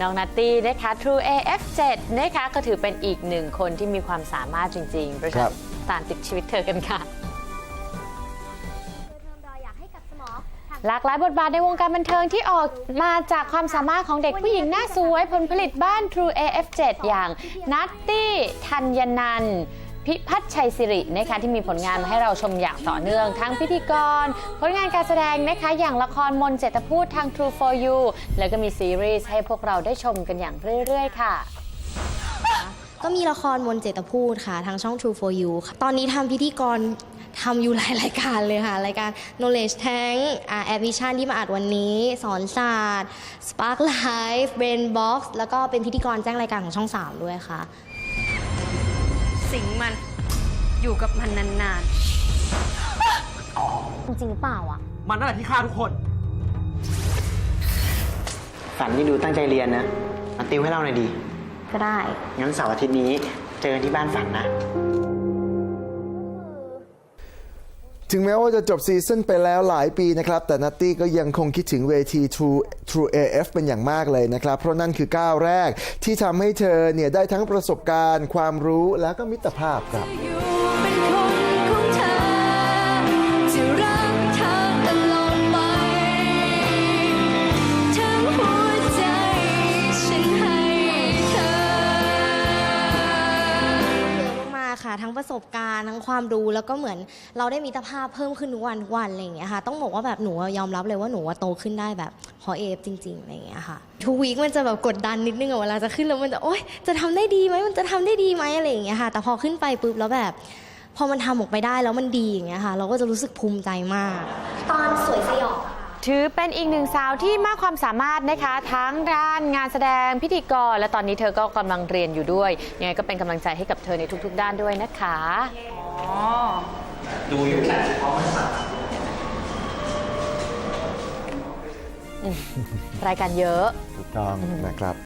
น้องนัตตี้นะคะ True AF7 นะคะก็ถือเป็นอีกหนึ่งคนที่มีความสามารถจริงๆเพราะฉะครันั้บ นตามติดชีวิตเธอกันค่ะ เพิ่มรอยอยากให้กับสมองทาง หลากหลายบทบาทในวงการบันเทิงที่ออกมาจากความสามารถของเด็กผู้หญิงหน้าสวยผลผลิตบ้าน True AF7 อย่างนัตตี้ธัญนันท์ พิพัฒน์ชัยสิรินะคะที่มีผลงานมาให้เราชมอย่างต่อเนื่อง ทั้งพิธีกร ผลงานการแสดงนะคะอย่างละครมนต์เจตพูดทาง True for You แล้วก็มีซีรีส์ให้พวกเราได้ชมกันอย่างเรื่อยๆ ค่ะ ก็มีละครมนต์เจตพูดค่ะ ทางช่อง True for You ค่ะ ตอนนี้ทำพิธีกรทำอยู่หลายรายการเลยค่ะ รายการ Knowledge Tank อ่า Admission ที่มาอัดวันนี้ สอนศาสตร์ Spark Life Brain Box แล้วก็เป็นพิธีกรแจ้งรายการของช่อง 3 ด้วยค่ะ สิงมัน อยู่กับมันนานจริงหรือเปล่าอะ มันนั่นแหละที่ฆ่าทุกคน ฝันนี่ดูตั้งใจเรียนนะมาติวให้เราหน่อยดี ก็ได้ งั้นเสาร์อาทิตย์นี้เจอกันที่บ้านฝันนะ ถึงแม้ว่าจะจบซีซั่นไปแล้วหลายปีนะครับ แต่นัตตี้ก็ยังคงคิดถึงเวที True True AF เป็นอย่างมากเลยนะครับ เพราะนั่นคือก้าวแรกที่ทำให้เธอเนี่ยได้ทั้งประสบการณ์ ความรู้แล้วก็มิตรภาพครับ ทั้งประสบการณ์ทั้งความรู้แล้วก็เหมือนเราได้มิตภาพเพิ่มขึ้นทุกวันทุกวันอะไรอย่างเงี้ยค่ะ ต้องบอกว่าแบบหนูยอมรับเลยว่าหนูโตขึ้นได้แบบเพราะเอฟจริงๆอะไรอย่างเงี้ยค่ะทุกวีคมันจะแบบกดดันนิดนึงอะเวลาจะขึ้นแล้วมันจะโอ๊ยจะทำได้ดีไหมมันจะทำได้ดีไหมอะไรอย่างเงี้ยค่ะ แต่พอขึ้นไปปุ๊บแล้วแบบ พอมันทำออกไปได้แล้วมันดีอย่างเงี้ยค่ะ เราก็จะรู้สึกภูมิใจมาก ตอนสวยสยอง ถือเป็นอีกหนึ่งสาวที่มากความสามารถนะคะ ทั้งด้านงานแสดงพิธีกร และตอนนี้เธอก็กำลังเรียนอยู่ด้วยยังไงก็เป็นกำลังใจให้กับเธอในทุก ๆ ด้านด้วยนะคะดูอยู่รายการเยอะ ถูกต้องนะครับ